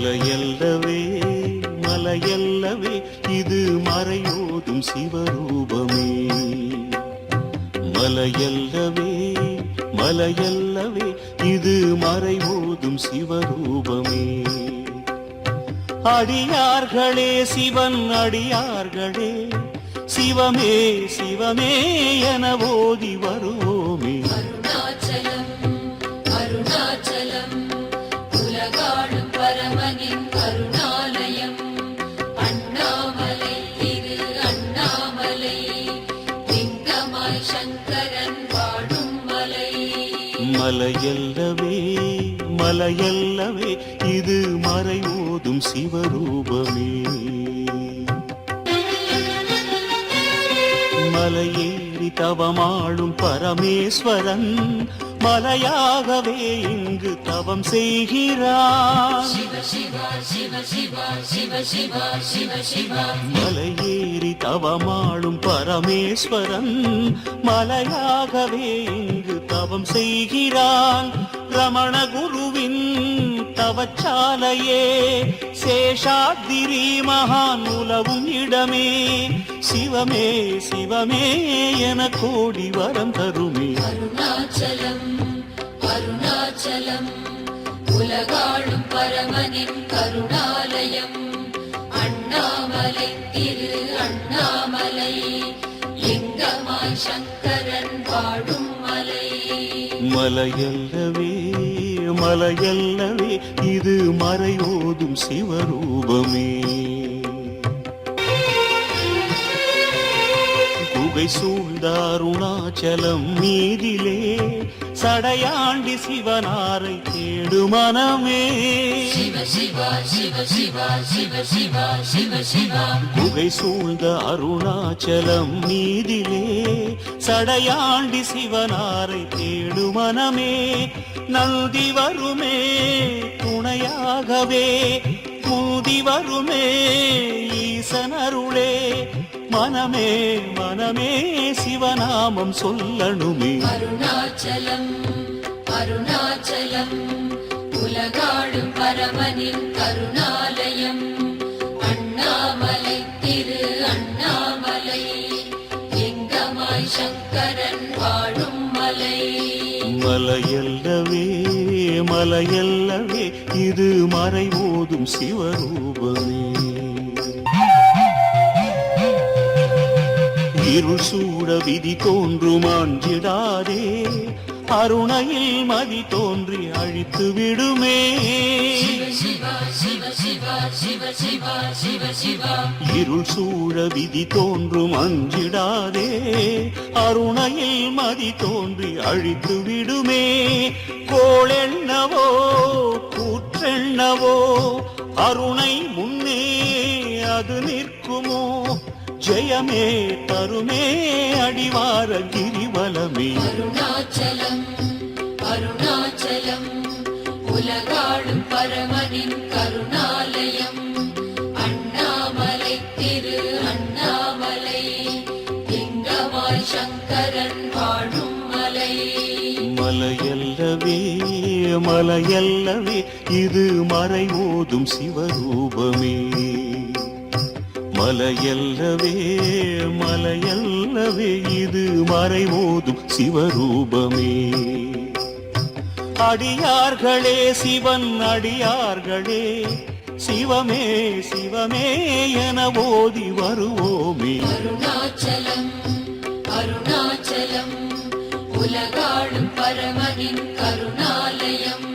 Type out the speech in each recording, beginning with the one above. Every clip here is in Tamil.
மலையல்லவே மலையல்லவே இது மறையோதும் சிவரூபமே. மலையல்லவே மலையல்லவே இது மறைவோதும் சிவரூபமே. அடியார்களே சிவன் அடியார்களே சிவமே சிவமே என ஓதி வருவோமே. அருணாச்சலம் அருணாச்சலம். மலையல்லவே மலையல்லவே இது மறை ஓதும் சிவரூபமே. மலையேறி தவமாளும் பரமேஸ்வரன் மலையாகவே இங்கு தவம் செய்கிறார். மலையேறி தவமாளும் பரமேஸ்வரன் மலையாகவே இங்கு தவம் செய்கிறான். ரமண குருவின் தவச்சாலையே சேஷாத்திரி மகான் உலவும் இடமே. சிவமே சிவமே என கோடி வரம் தருமே. அருணாச்சலம் அருணாச்சலம் உலகாளும் பரமனின் கருணாலயம். அண்ணாமலை திரு அண்ணாமலை லிங்கமாய் சங்கரன் வாழும் மலை. மலையல்லவே மலையல்லவே இது மறையோதும் சிவரூபமே. குகை சூழ்ந்த அருணாச்சலம் மீதிலே சடையாண்டி சிவனாரை தேடு மனமே. சிவ சிவா சிவ சிவா சிவ சிவா சிவ சிவா. குகை சூழ்ந்த அருணாச்சலம் மீதிலே சடையாண்டி சிவனாரை தேடு மனமே. நந்தி வருமே துணையாகவே மூதி வருமே ஈசனருளே மனமே மனமே சிவநாமம் சொல்லணுமே. அருணாச்சலம் அருணாச்சலம் உலகாடும் பரமனின் கருணா பாடும் மலை. மலையல்லவே மலையல்லவே இது மறை ஓதும் சிவரூபமே. இருள் சூட விதி தோன்றுமான் அஞ்சிடாதே அருணையில் மதி தோன்றி அழித்து விடுமே. இருள் சூழ விதி தோன்றும் அஞ்சிடாதே. அருணையில் மதி தோன்றி அழித்து விடுமே. கோளென்னவோ கூற்றென்னவோ அருணை முன்னே அது நீ ஜெயமே தருமே அடிவார கிரிவலமே. அருணாச்சலம் அருணாச்சலம் உலகாளும் பரமனின் கருணாலயம். அண்ணாமலை திரு அண்ணாமலை லிங்கமாய் சங்கரன் வாழும் மலை. மலையல்லவே மலையல்லவே இது மறைவோதும் சிவரூபமே. மலையல்லவே மலையல்லவே இது மறைவோதும் சிவரூபமே. அடியார்களே சிவன் அடியார்களே சிவமே சிவமே என ஓதி வருவோமே. அருணாச்சலம் அருணாச்சலம் உலகாடும் பரமனின் கருணாலயம்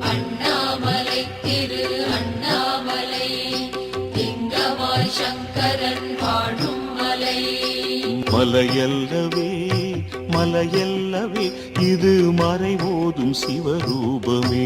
அண்ணாமலை திரு மலையல்லவே மலையல்லவே இது மறைவோதும் சிவரூபமே.